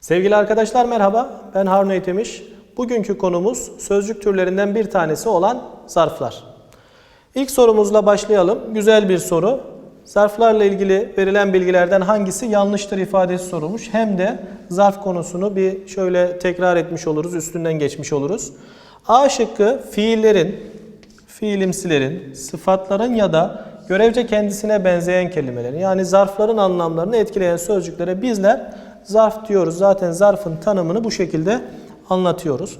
Sevgili arkadaşlar merhaba, ben Harun Eytemiş. Bugünkü konumuz sözcük türlerinden bir tanesi olan zarflar. İlk sorumuzla başlayalım. Güzel bir soru. Zarflarla ilgili verilen bilgilerden hangisi yanlıştır ifadesi sorulmuş. Hem de zarf konusunu bir şöyle tekrar etmiş oluruz, üstünden geçmiş oluruz. A şıkkı fiillerin, fiilimsilerin, sıfatların ya da görevce kendisine benzeyen kelimelerin yani zarfların anlamlarını etkileyen sözcüklere bizler zarf diyoruz. Zaten zarfın tanımını bu şekilde anlatıyoruz.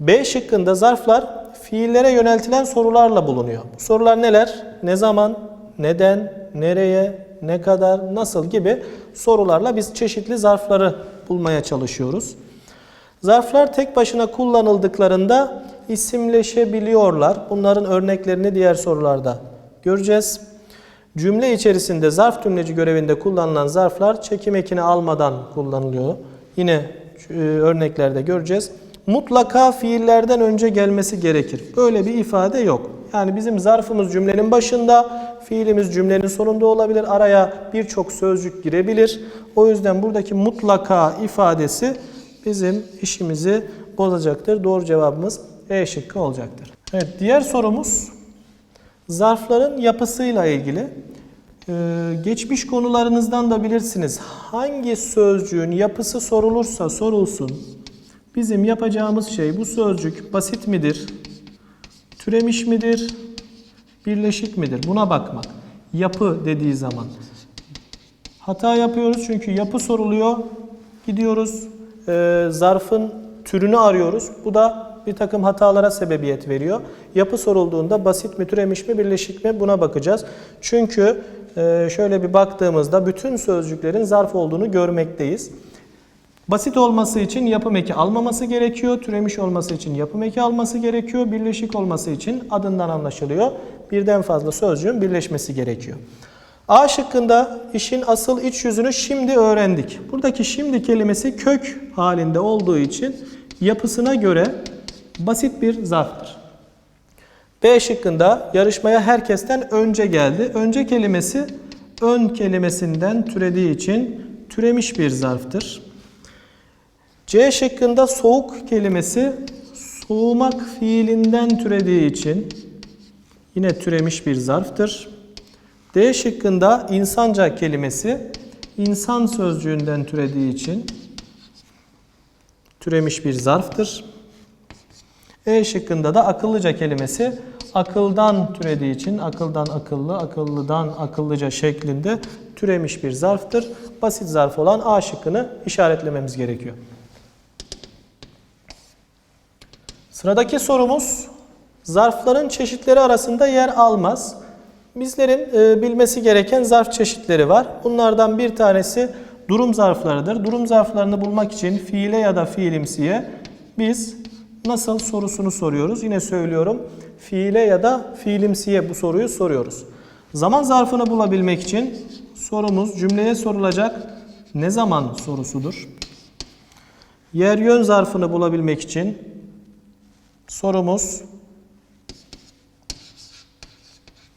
B şıkkında zarflar fiillere yöneltilen sorularla bulunuyor. Bu sorular neler? Ne zaman, neden, nereye, ne kadar, nasıl gibi sorularla biz çeşitli zarfları bulmaya çalışıyoruz. Zarflar tek başına kullanıldıklarında isimleşebiliyorlar. Bunların örneklerini diğer sorularda göreceğiz. Cümle içerisinde zarf tümleci görevinde kullanılan zarflar çekim ekini almadan kullanılıyor. Yine e, örneklerde göreceğiz. Mutlaka fiillerden önce gelmesi gerekir. Böyle bir ifade yok. Yani bizim zarfımız cümlenin başında, fiilimiz cümlenin sonunda olabilir. Araya birçok sözcük girebilir. O yüzden buradaki mutlaka ifadesi bizim işimizi bozacaktır. Doğru cevabımız E şıkkı olacaktır. Evet, diğer sorumuz zarfların yapısıyla ilgili. Ee, geçmiş konularınızdan da bilirsiniz. Hangi sözcüğün yapısı sorulursa sorulsun. Bizim yapacağımız şey bu sözcük basit midir? Türemiş midir? Birleşik midir? Buna bakmak. Yapı dediği zaman. Hata yapıyoruz çünkü yapı soruluyor. Gidiyoruz e, zarfın türünü arıyoruz. Bu da bir takım hatalara sebebiyet veriyor. Yapı sorulduğunda basit mi, türemiş mi, birleşik mi buna bakacağız. Çünkü e, şöyle bir baktığımızda bütün sözcüklerin zarf olduğunu görmekteyiz. Basit olması için yapım eki almaması gerekiyor. Türemiş olması için yapım eki alması gerekiyor. Birleşik olması için adından anlaşılıyor. Birden fazla sözcüğün birleşmesi gerekiyor. A şıkkında işin asıl iç yüzünü şimdi öğrendik. Buradaki şimdi kelimesi kök halinde olduğu için yapısına göre basit bir zarftır. B şıkkında yarışmaya herkesten önce geldi. Önce kelimesi ön kelimesinden türediği için türemiş bir zarftır. C şıkkında soğuk kelimesi soğumak fiilinden türediği için yine türemiş bir zarftır. D şıkkında insanca kelimesi insan sözcüğünden türediği için türemiş bir zarftır. E şıkkında da akıllıca kelimesi akıldan türediği için akıldan akıllı, akıllıdan akıllıca şeklinde türemiş bir zarftır. Basit zarf olan A şıkkını işaretlememiz gerekiyor. Sıradaki sorumuz zarfların çeşitleri arasında yer almaz. Bizlerin e, bilmesi gereken zarf çeşitleri var. Bunlardan bir tanesi durum zarflarıdır. Durum zarflarını bulmak için fiile ya da fiilimsiye biz nasıl sorusunu soruyoruz. Yine söylüyorum fiile ya da fiilimsiye bu soruyu soruyoruz. Zaman zarfını bulabilmek için sorumuz cümleye sorulacak ne zaman sorusudur. Yer yön zarfını bulabilmek için sorumuz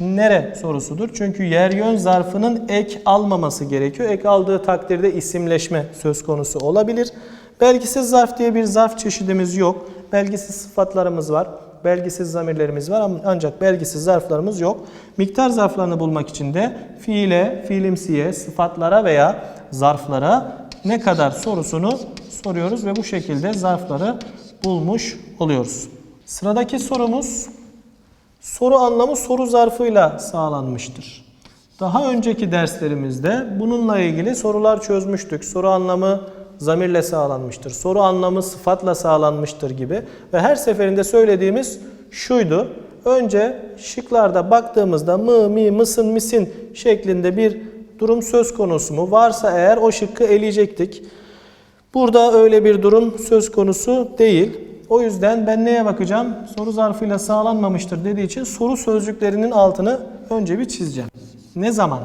nere sorusudur. Çünkü yer yön zarfının ek almaması gerekiyor. Ek aldığı takdirde isimleşme söz konusu olabilir. Belgisiz zarf diye bir zarf çeşidimiz yok. Belgisiz sıfatlarımız var. Belgisiz zamirlerimiz var ancak belgisiz zarflarımız yok. Miktar zarflarını bulmak için de fiile, fiilimsiye, sıfatlara veya zarflara ne kadar sorusunu soruyoruz ve bu şekilde zarfları bulmuş oluyoruz. Sıradaki sorumuz soru anlamı soru zarfıyla sağlanmıştır. Daha önceki derslerimizde bununla ilgili sorular çözmüştük. Soru anlamı zamirle sağlanmıştır. Soru anlamı sıfatla sağlanmıştır gibi. Ve her seferinde söylediğimiz şuydu. Önce şıklarda baktığımızda mı, mi, mısın, misin şeklinde bir durum söz konusu mu? Varsa eğer o şıkkı eleyecektik. Burada öyle bir durum söz konusu değil. O yüzden ben neye bakacağım? Soru zarfıyla sağlanmamıştır dediği için soru sözcüklerinin altını önce bir çizeceğim. Ne zaman?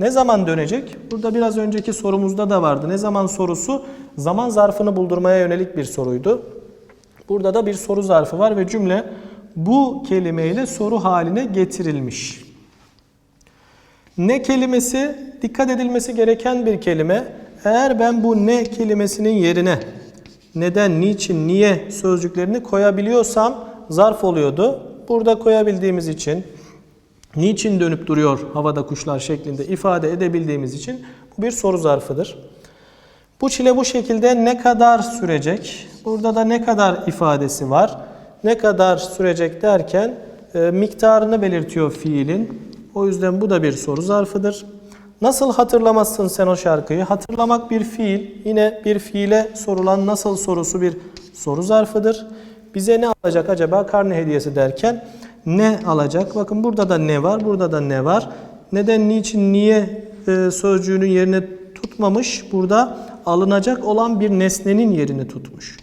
Ne zaman dönecek? Burada biraz önceki sorumuzda da vardı. Ne zaman sorusu zaman zarfını buldurmaya yönelik bir soruydu. Burada da bir soru zarfı var ve cümle bu kelimeyle soru haline getirilmiş. Ne kelimesi dikkat edilmesi gereken bir kelime. Eğer ben bu ne kelimesinin yerine neden, niçin, niye sözcüklerini koyabiliyorsam zarf oluyordu. Burada koyabildiğimiz için niçin dönüp duruyor havada kuşlar şeklinde ifade edebildiğimiz için bu bir soru zarfıdır. Bu çile bu şekilde ne kadar sürecek? Burada da ne kadar ifadesi var? Ne kadar sürecek derken e, miktarını belirtiyor fiilin. O yüzden bu da bir soru zarfıdır. Nasıl hatırlamazsın sen o şarkıyı? Hatırlamak bir fiil. Yine bir fiile sorulan nasıl sorusu bir soru zarfıdır. Bize ne alacak acaba karne hediyesi derken ne alacak? Bakın burada da ne var, burada da ne var. Neden, niçin, niye e, sözcüğünün yerine tutmamış. Burada alınacak olan bir nesnenin yerini tutmuş.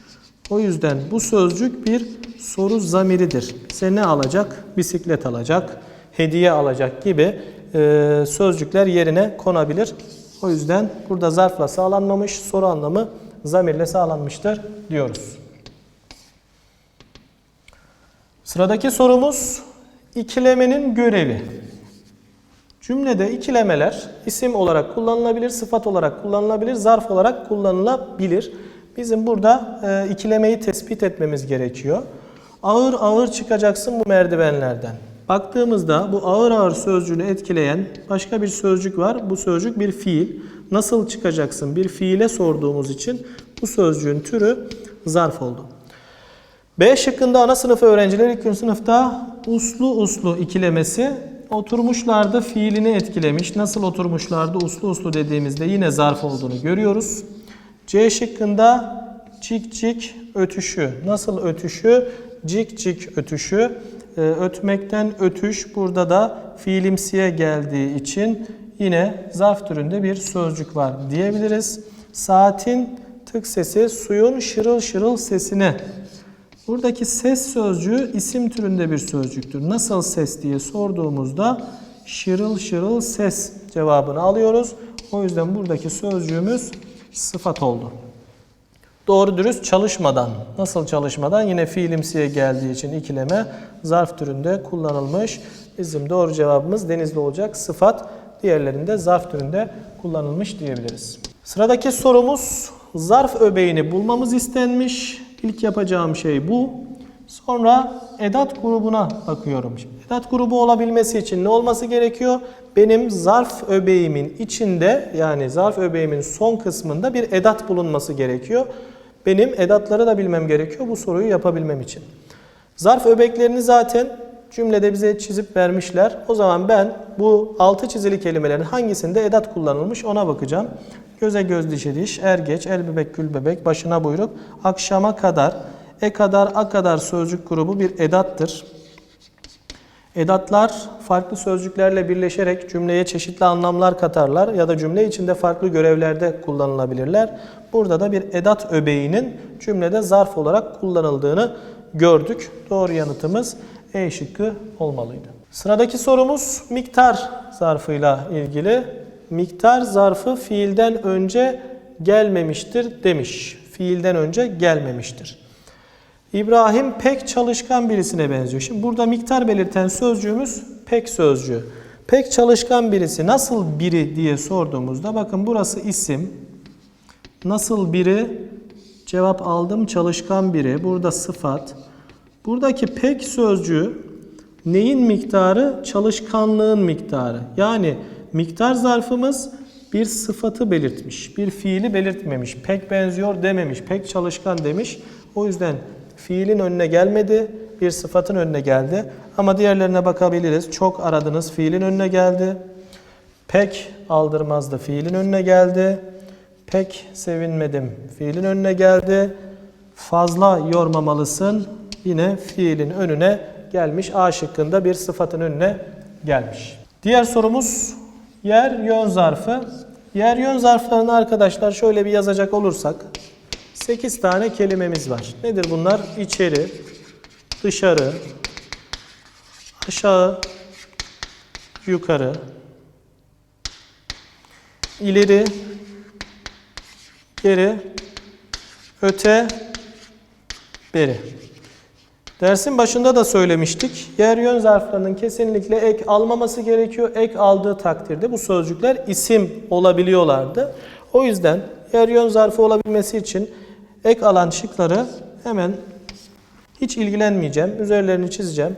O yüzden bu sözcük bir soru zamiridir. Size ne alacak? Bisiklet alacak, hediye alacak gibi e, sözcükler yerine konabilir. O yüzden burada zarfla sağlanmamış, soru anlamı zamirle sağlanmıştır diyoruz. Sıradaki sorumuz ikilemenin görevi. Cümlede ikilemeler isim olarak kullanılabilir, sıfat olarak kullanılabilir, zarf olarak kullanılabilir. Bizim burada e, ikilemeyi tespit etmemiz gerekiyor. Ağır ağır çıkacaksın bu merdivenlerden. Baktığımızda bu ağır ağır sözcüğünü etkileyen başka bir sözcük var. Bu sözcük bir fiil. Nasıl çıkacaksın? Bir fiile sorduğumuz için bu sözcüğün türü zarf oldu. B şıkkında ana sınıf öğrencileri ilk sınıfta uslu uslu ikilemesi oturmuşlarda fiilini etkilemiş. Nasıl oturmuşlarda uslu uslu dediğimizde yine zarf olduğunu görüyoruz. C şıkkında cik cik ötüşü. Nasıl ötüşü? Cik cik ötüşü. Ee, ötmekten ötüş burada da fiilimsiye geldiği için yine zarf türünde bir sözcük var diyebiliriz. Saatin tık sesi suyun şırıl şırıl sesine Buradaki ses sözcüğü isim türünde bir sözcüktür. Nasıl ses diye sorduğumuzda şırıl şırıl ses cevabını alıyoruz. O yüzden buradaki sözcüğümüz sıfat oldu. Doğru dürüst çalışmadan. Nasıl çalışmadan? Yine fiilimsiye geldiği için ikileme zarf türünde kullanılmış. Bizim doğru cevabımız denizli olacak. Sıfat diğerlerinde zarf türünde kullanılmış diyebiliriz. Sıradaki sorumuz zarf öbeğini bulmamız istenmiş. İlk yapacağım şey bu. Sonra edat grubuna bakıyorum. Şimdi edat grubu olabilmesi için ne olması gerekiyor? Benim zarf öbeğimin içinde yani zarf öbeğimin son kısmında bir edat bulunması gerekiyor. Benim edatları da bilmem gerekiyor bu soruyu yapabilmem için. Zarf öbeklerini zaten cümlede bize çizip vermişler. O zaman ben bu altı çizili kelimelerin hangisinde edat kullanılmış ona bakacağım. Göze göz dişe diş, er geç, el bebek, gül bebek, başına buyruk, akşama kadar, e kadar, a kadar sözcük grubu bir edattır. Edatlar farklı sözcüklerle birleşerek cümleye çeşitli anlamlar katarlar ya da cümle içinde farklı görevlerde kullanılabilirler. Burada da bir edat öbeğinin cümlede zarf olarak kullanıldığını gördük. Doğru yanıtımız E şıkkı olmalıydı. Sıradaki sorumuz miktar zarfıyla ilgili. Miktar zarfı fiilden önce gelmemiştir demiş. Fiilden önce gelmemiştir. İbrahim pek çalışkan birisine benziyor. Şimdi burada miktar belirten sözcüğümüz pek sözcüğü. Pek çalışkan birisi nasıl biri diye sorduğumuzda bakın burası isim. Nasıl biri? Cevap aldım çalışkan biri. Burada sıfat. Buradaki pek sözcüğü neyin miktarı? Çalışkanlığın miktarı. Yani miktar zarfımız bir sıfatı belirtmiş. Bir fiili belirtmemiş. Pek benziyor dememiş. Pek çalışkan demiş. O yüzden fiilin önüne gelmedi. Bir sıfatın önüne geldi. Ama diğerlerine bakabiliriz. Çok aradınız. Fiilin önüne geldi. Pek aldırmazdı. Fiilin önüne geldi. Pek sevinmedim. Fiilin önüne geldi. Fazla yormamalısın. Yine fiilin önüne gelmiş. A şıkkında bir sıfatın önüne gelmiş. Diğer sorumuz yer yön zarfı. Yer yön zarflarını arkadaşlar şöyle bir yazacak olursak 8 tane kelimemiz var. Nedir bunlar? İçeri, dışarı, aşağı, yukarı, ileri, geri, öte, beri. Dersin başında da söylemiştik. Yer yön zarflarının kesinlikle ek almaması gerekiyor. Ek aldığı takdirde bu sözcükler isim olabiliyorlardı. O yüzden yer yön zarfı olabilmesi için ek alan şıkları hemen hiç ilgilenmeyeceğim. Üzerlerini çizeceğim.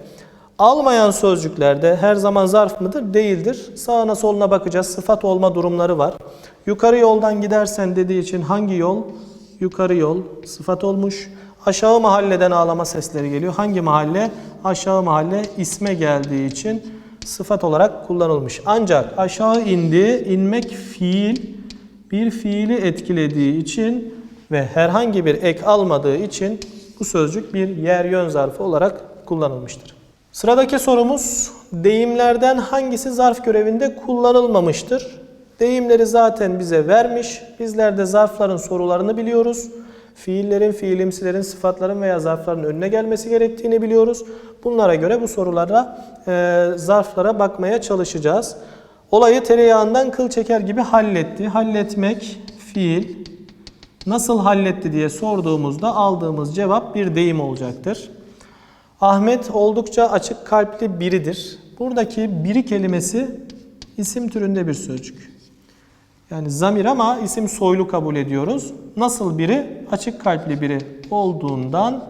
Almayan sözcüklerde her zaman zarf mıdır? Değildir. Sağına soluna bakacağız. Sıfat olma durumları var. Yukarı yoldan gidersen dediği için hangi yol? Yukarı yol sıfat olmuş. Aşağı mahalleden ağlama sesleri geliyor. Hangi mahalle? Aşağı mahalle isme geldiği için sıfat olarak kullanılmış. Ancak aşağı indi, inmek fiil bir fiili etkilediği için ve herhangi bir ek almadığı için bu sözcük bir yer yön zarfı olarak kullanılmıştır. Sıradaki sorumuz deyimlerden hangisi zarf görevinde kullanılmamıştır? Deyimleri zaten bize vermiş. Bizler de zarfların sorularını biliyoruz. Fiillerin, fiilimsilerin, sıfatların veya zarfların önüne gelmesi gerektiğini biliyoruz. Bunlara göre bu sorulara, e, zarflara bakmaya çalışacağız. Olayı tereyağından kıl çeker gibi halletti. Halletmek, fiil. Nasıl halletti diye sorduğumuzda aldığımız cevap bir deyim olacaktır. Ahmet oldukça açık kalpli biridir. Buradaki biri kelimesi isim türünde bir sözcük. Yani zamir ama isim soylu kabul ediyoruz. Nasıl biri? Açık kalpli biri olduğundan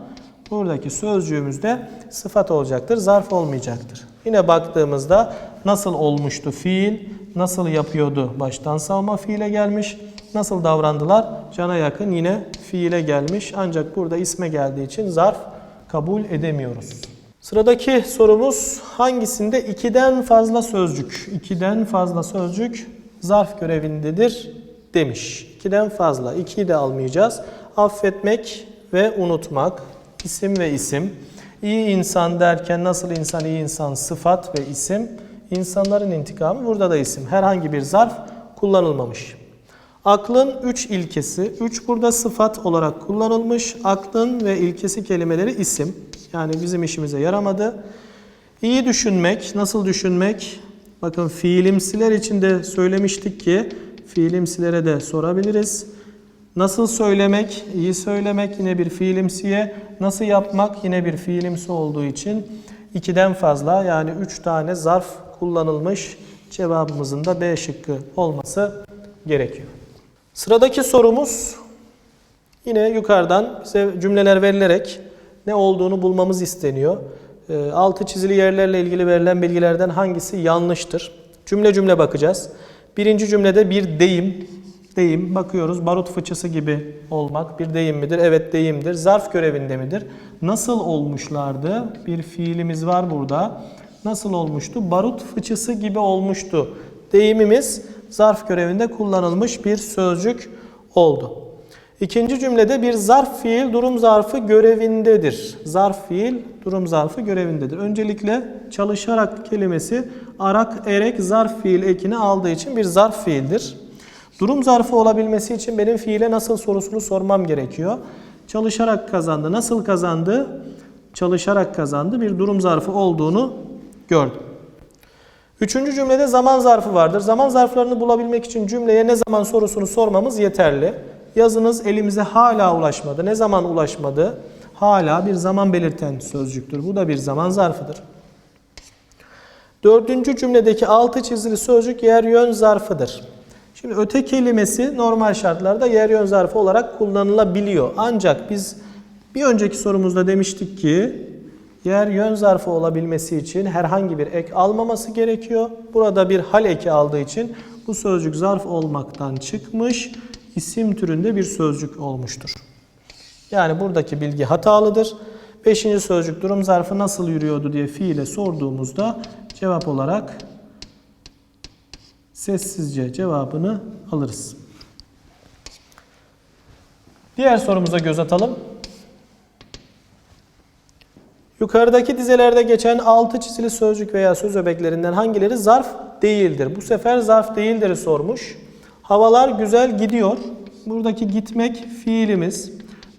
buradaki sözcüğümüzde sıfat olacaktır, zarf olmayacaktır. Yine baktığımızda nasıl olmuştu fiil, nasıl yapıyordu baştan savma fiile gelmiş, nasıl davrandılar cana yakın yine fiile gelmiş. Ancak burada isme geldiği için zarf kabul edemiyoruz. Sıradaki sorumuz hangisinde ikiden fazla sözcük, ikiden fazla sözcük zarf görevindedir demiş. İkiden fazla, ikiyi de almayacağız. Affetmek ve unutmak, isim ve isim. İyi insan derken nasıl insan, iyi insan sıfat ve isim. İnsanların intikamı burada da isim. Herhangi bir zarf kullanılmamış. Aklın üç ilkesi. Üç burada sıfat olarak kullanılmış. Aklın ve ilkesi kelimeleri isim. Yani bizim işimize yaramadı. İyi düşünmek. Nasıl düşünmek? Bakın fiilimsiler için de söylemiştik ki fiilimsilere de sorabiliriz. Nasıl söylemek? İyi söylemek yine bir fiilimsiye. Nasıl yapmak? Yine bir fiilimsi olduğu için ikiden fazla yani üç tane zarf kullanılmış. Cevabımızın da B şıkkı olması gerekiyor. Sıradaki sorumuz yine yukarıdan bize cümleler verilerek ne olduğunu bulmamız isteniyor. E, Altı çizili yerlerle ilgili verilen bilgilerden hangisi yanlıştır? Cümle cümle bakacağız. Birinci cümlede bir deyim, deyim bakıyoruz barut fıçısı gibi olmak bir deyim midir? Evet deyimdir. Zarf görevinde midir? Nasıl olmuşlardı? Bir fiilimiz var burada. Nasıl olmuştu? Barut fıçısı gibi olmuştu. Deyimimiz zarf görevinde kullanılmış bir sözcük oldu. İkinci cümlede bir zarf fiil durum zarfı görevindedir. Zarf fiil durum zarfı görevindedir. Öncelikle çalışarak kelimesi arak erek zarf fiil ekini aldığı için bir zarf fiildir. Durum zarfı olabilmesi için benim fiile nasıl sorusunu sormam gerekiyor. Çalışarak kazandı. Nasıl kazandı? Çalışarak kazandı. Bir durum zarfı olduğunu gördüm. Üçüncü cümlede zaman zarfı vardır. Zaman zarflarını bulabilmek için cümleye ne zaman sorusunu sormamız yeterli. Yazınız elimize hala ulaşmadı. Ne zaman ulaşmadı? Hala bir zaman belirten sözcüktür. Bu da bir zaman zarfıdır. Dördüncü cümledeki altı çizili sözcük yer yön zarfıdır. Şimdi öte kelimesi normal şartlarda yer yön zarfı olarak kullanılabiliyor. Ancak biz bir önceki sorumuzda demiştik ki yer yön zarfı olabilmesi için herhangi bir ek almaması gerekiyor. Burada bir hal eki aldığı için bu sözcük zarf olmaktan çıkmış, isim türünde bir sözcük olmuştur. Yani buradaki bilgi hatalıdır. Beşinci sözcük durum zarfı nasıl yürüyordu diye fiile sorduğumuzda cevap olarak sessizce cevabını alırız. Diğer sorumuza göz atalım. Yukarıdaki dizelerde geçen altı çizili sözcük veya söz öbeklerinden hangileri zarf değildir? Bu sefer zarf değildir'i sormuş. Havalar güzel gidiyor. Buradaki gitmek fiilimiz.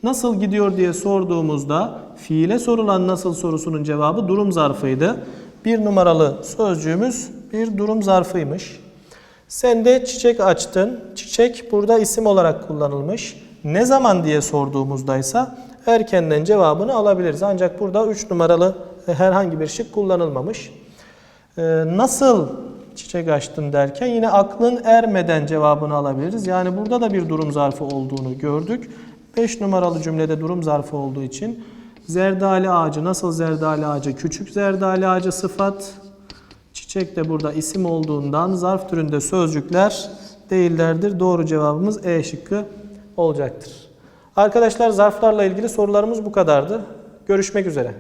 Nasıl gidiyor diye sorduğumuzda fiile sorulan nasıl sorusunun cevabı durum zarfıydı. Bir numaralı sözcüğümüz bir durum zarfıymış. Sen de çiçek açtın. Çiçek burada isim olarak kullanılmış. Ne zaman diye sorduğumuzda ise erkenden cevabını alabiliriz. Ancak burada 3 numaralı herhangi bir şık kullanılmamış. Ee, nasıl çiçek açtın derken yine aklın ermeden cevabını alabiliriz. Yani burada da bir durum zarfı olduğunu gördük. 5 numaralı cümlede durum zarfı olduğu için zerdali ağacı nasıl zerdali ağacı küçük zerdali ağacı sıfat çiçek de burada isim olduğundan zarf türünde sözcükler değillerdir. Doğru cevabımız E şıkkı olacaktır. Arkadaşlar zarflarla ilgili sorularımız bu kadardı. Görüşmek üzere.